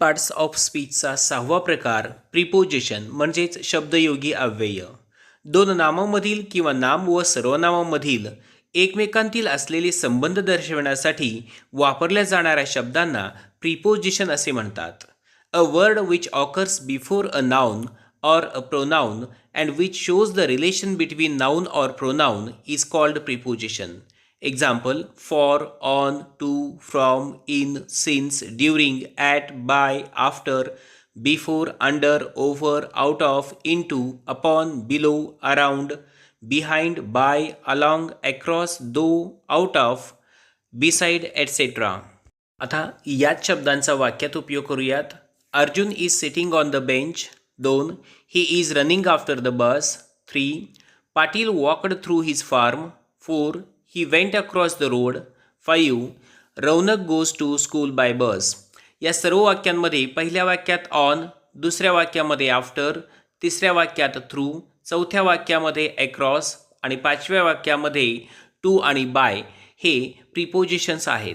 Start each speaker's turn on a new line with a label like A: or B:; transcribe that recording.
A: Parts of स्पीचचा सहावा प्रकार प्रिपोजिशन म्हणजेच शब्दयोगी अव्यय दोन नामांमधील किंवा नाम व सर्वनामांमधील एकमेकांतील असलेले संबंध दर्शविण्यासाठी वापरल्या जाणाऱ्या शब्दांना प्रिपोजिशन असे म्हणतात a word which occurs before a noun or a pronoun and which shows the relation between noun or pronoun is called preposition. Example for on to from in since during at by after before under over out of into upon below around behind by along across though out of beside etcetera आता याच शब्दांचा वाक्यात उपयोग करूयात Arjun is sitting on the bench दोन he is running after the bus three Patil walked through his farm four he went across the road five Raunak goes to school by bus या सर्व वाक्यांमध्ये पहिल्या वाक्यात on दुसऱ्या वाक्यामध्ये after तिसऱ्या वाक्यात थ्रू चौथ्या वाक्यामध्ये अक्रॉस आणि पाचव्या वाक्यामध्ये टू आणि बाय हे प्रिपोजिशन्स आहेत.